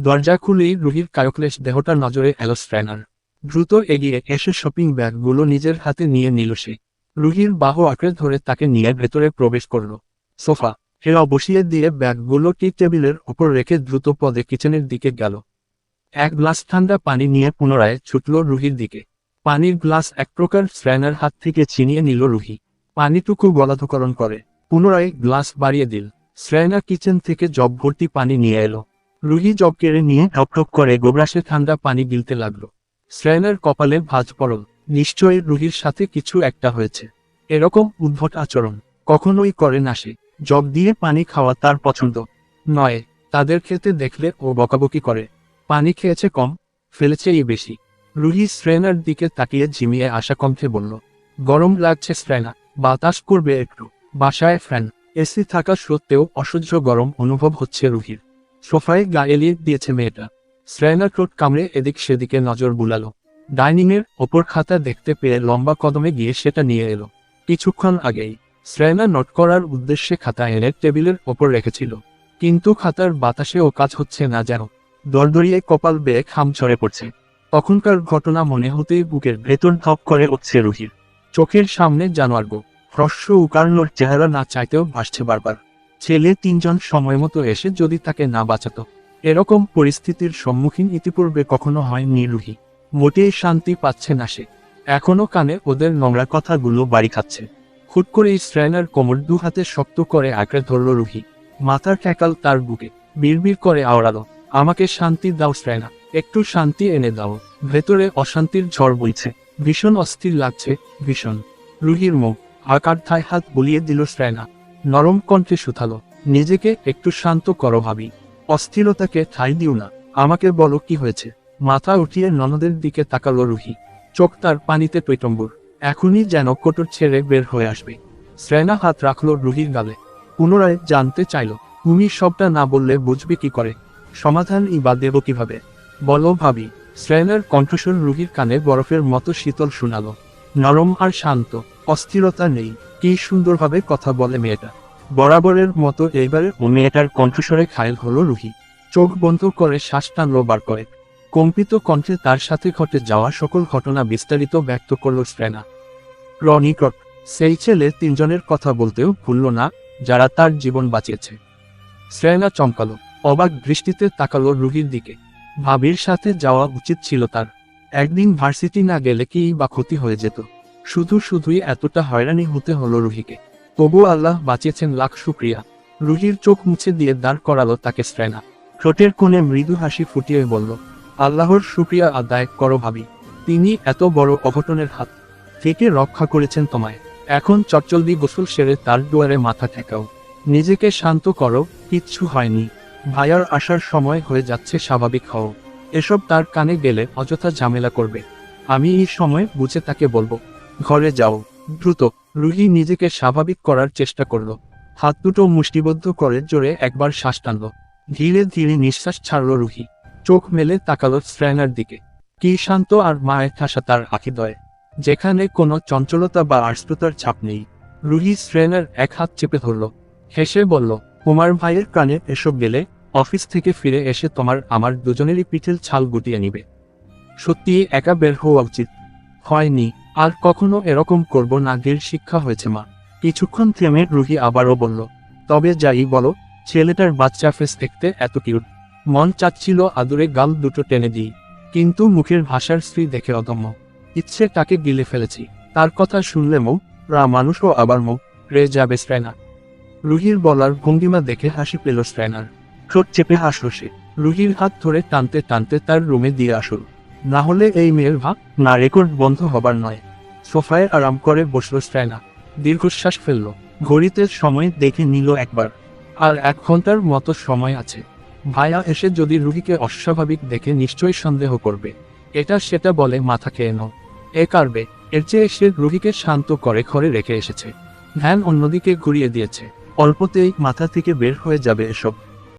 দরজা খুলেই রুহির কায়ক্লেশ দেহটার নজরে এলো স্ট্র্যানার দ্রুত এগিয়ে এসে শপিং ব্যাগগুলো নিজের হাতে নিয়ে নিল সে। রুহির বাহু আঁকড়ে ধরে তাকে নিয়ে ভেতরে প্রবেশ করল। সোফা হেরা বসিয়ে দিয়ে ব্যাগগুলো টি টেবিলের ওপর রেখে দ্রুত পদে কিচেনের দিকে গেল। এক গ্লাস ঠান্ডা পানি নিয়ে পুনরায় ছুটল রুহির দিকে। পানির গ্লাস এক প্রকার স্ট্র্যানার হাত থেকে ছিনিয়ে নিল রুহি। পানিটুকু গলাধকরণ করে। পুনরায় গ্লাস বাড়িয়ে দিল। শ্রেয়না কিচেন থেকে জব ভর্তি পানি নিয়ে এলো। রুহি জব কেড়ে নিয়ে ঠক করে গোবরাসে ঠান্ডা পানি গিলতে লাগল। শ্রেয়নার কপালে ভাঁজ পড়ল। নিশ্চয়ই রুহির সাথে কিছু একটা হয়েছে। এরকম উদ্ভট আচরণ কখনোই করে না সে। জব দিয়ে পানি খাওয়া তার পছন্দ। নয়, তাদের খেতে দেখলে ও বকাবকি করে। পানি খেয়েছে কম ফেলেছে এই বেশি। রুহি শ্রেনার দিকে তাকিয়ে ঝিমিয়ে আসা কণ্ঠে বলল, গরম লাগছে শ্রেনা বাতাস করবে একটু। বাসায় ফ্যান। এসি থাকা সত্ত্বেও অসহ্য গরম অনুভব হচ্ছে রুহির। সোফায় গা এলিয়ে দিয়েছে মেয়েটা। শ্রেনা ঠোঁট কামড়ে এদিক সেদিকে নজর বুলালো। ডাইনিংয়ের ওপর খাতা দেখতে পেয়ে লম্বা কদমে গিয়ে সেটা নিয়ে এলো। কিছুক্ষণ আগেই শ্রেনা নোট করার উদ্দেশ্যে খাতা এনে টেবিলের ওপর রেখেছিল। কিন্তু খাতার বাতাসেও কাজ হচ্ছে না যেন। দরদরিয়ে কপাল বেয়ে খাম ছড়ে পড়ছে। তখনকার ঘটনা মনে হতেই বুকের ভেতর ধপ করে উঠছে রুহির। চোখের সামনে জানোয়ার গো। হ্রস্ব উকারনোর চেহারা না চাইতেও ভাসছে বারবার। ছেলে তিনজন সময় মতো এসে যদি তাকে না বাঁচাতো। এরকম পরিস্থিতির সম্মুখীন ইতিপূর্বে কখনো হয়নি রুহি। মোটেই শান্তি পাচ্ছে না সে। এখনও কানে ওদের নোংরা কথাগুলো বাড়ি খাচ্ছে। হুট করে স্ট্রাইনার কোমর দু হাতে শক্ত করে আঁকড়ে ধরল রুহি। মাথার ঠেকাল তার বুকে। বিড়বিড় করে আওড়ালো, আমাকে শান্তি দাও স্ট্রাইনা একটু শান্তি এনে দাও। ভেতরে অশান্তির ঝড় বইছে। ভীষণ অস্থির লাগছে, ভীষণ। রুহির মুখ, আকার থায় হাত বলিয়ে দিল স্ট্রাইনা নরম কণ্ঠে শুথালো নিজেকে একটু শান্ত করো ভাবি। অস্থিরতাকে ঠাই দিও না। আমাকে বলো কি হয়েছে? মাথা উঠিয়ে ননদের দিকে তাকালো রুহি। চোখ তার পানিতে টৈটম্বুর এখনই যেন কোটর ছেড়ে বের হয়ে আসবে। শ্রেনা হাত রাখল রুহির গালে। পুনরায় জানতে চাইল, তুমি সবটা না বললে বুঝবে কি করে? সমাধান ই বা দেব কীভাবে? বলো ভাবি। শ্রেনার কণ্ঠস্বর রুহির কানে বরফের মতো শীতল শোনালো। নরম আর শান্ত, অস্থিরতা নেই। কি সুন্দরভাবে কথা বলে মেয়েটা। বরাবরের মতো এইবারে মেয়েটার কণ্ঠস্বরে ঘায়ল হলো রুহি। চোখ বন্ধ করে শ্বাস টানলো বার করে। কম্পিত কণ্ঠে তার সাথে ঘটে যাওয়া সকল ঘটনা বিস্তারিত ব্যক্ত করল শ্রেনা রনিকট সেই ছেলে তিনজনের কথা বলতেও ভুলল না, যারা তার জীবন বাঁচিয়েছে। শ্রেনা চমকালো, অবাক দৃষ্টিতে তাকালো রুহির দিকে। ভাবির সাথে যাওয়া উচিত ছিল তার। একদিন ভার্সিটি না গেলে কি বা ক্ষতি হয়ে যেত। শুধু শুধুই এতটা হয়রানি হতে হলো রুহিকে। তবু আল্লাহ বাঁচিয়েছেন লাখ শুক্রিয়া। রুহির চোখ মুছে দিয়ে দাঁড় করালো তাকে শ্রেনা ঠোঁটের কোণে মৃদু হাসি ফুটিয়ে বলল, আল্লাহর শুক্রিয়া আদায় করো ভাবি। তিনি এত বড় অঘটনের হাত থেকে রক্ষা করেছেন তোমায়। এখন চটচলদি গোসল সেরে তার দুয়ারে মাথা ঠেকাও। নিজেকে শান্ত করো, কিচ্ছু হয়নি। ভাইয়ার আসার সময় হয়ে যাচ্ছে স্বাভাবিক হও। এসব তার কানে গেলে অযথা ঝামেলা করবে। আমি এই সময় বুঝে তাকে বলব ঘরে যাও। দ্রুত। রুহি নিজেকে স্বাভাবিক করার চেষ্টা করল। হাত দুটো মুষ্টিবদ্ধ করে জোরে একবার শ্বাস টানল। ধীরে ধীরে নিঃশ্বাস ছাড়ল রুহি। চোখ মেলে তাকালো স্ট্র্যানার দিকে। কি শান্ত আর মায়ের ঠাসা তার আখিদয় যেখানে কোনো চঞ্চলতা বা আর্দ্রতার ছাপ নেই। রুহি স্ট্রেনার এক হাত চেপে ধরল। হেসে বলল কুমার ভাইয়ের কানে এসব গেলে অফিস থেকে ফিরে এসে তোমার আমার দুজনেরই পিঠের ছাল গুটিয়ে নিবে। সত্যি একা বের হওয়া উচিত। হয়নি। আর কখনো এরকম করব না গের শিক্ষা হয়েছে মা। কিছুক্ষণ থেমে রুহি আবারও বলল, তবে যাই বলো, ছেলেটার বাচ্চা ফেস দেখতে এত কিউট মন চাচ্ছিল আদুরে গাল দুটো টেনে দিই, কিন্তু মুখের ভাষার স্ত্রী দেখে অদম্য। ইচ্ছে তাকে গিলে ফেলেছি। তার কথা শুনলে মৌ, রা মানুষও আবার মৌ, রে যাবে স্ট্রেনা রুহির বলার ভঙ্গিমা দেখে হাসি পেল স্ট্রেনার। ঠোঁট চেপে হাসল সে। রুহির হাত ধরে টানতে টানতে তার রুমে দিয়ে আসল। না হলে এই মেয়ের ভাগ না রেকর্ড বন্ধ হবার নয়। সোফায় আরাম করে বসল স্ট্রেনা দীর্ঘশ্বাস ফেলল। ঘড়িতে সময় দেখে নিল একবার। আর এক ঘণ্টার মতো সময় আছে। ভাইয়া এসে যদি রুহিকে অস্বাভাবিক দেখে নিশ্চয়ই সন্দেহ করবে। এটা সেটা বলে মাথা খেয়ে নাও। এ কারবে। এর চেয়ে সে রুহিকে শান্ত করে ঘরে রেখে এসেছে। ধ্যান অন্যদিকে ঘুরিয়ে দিয়েছে। অল্পতেই মাথা থেকে বের হয়ে যাবে এসব।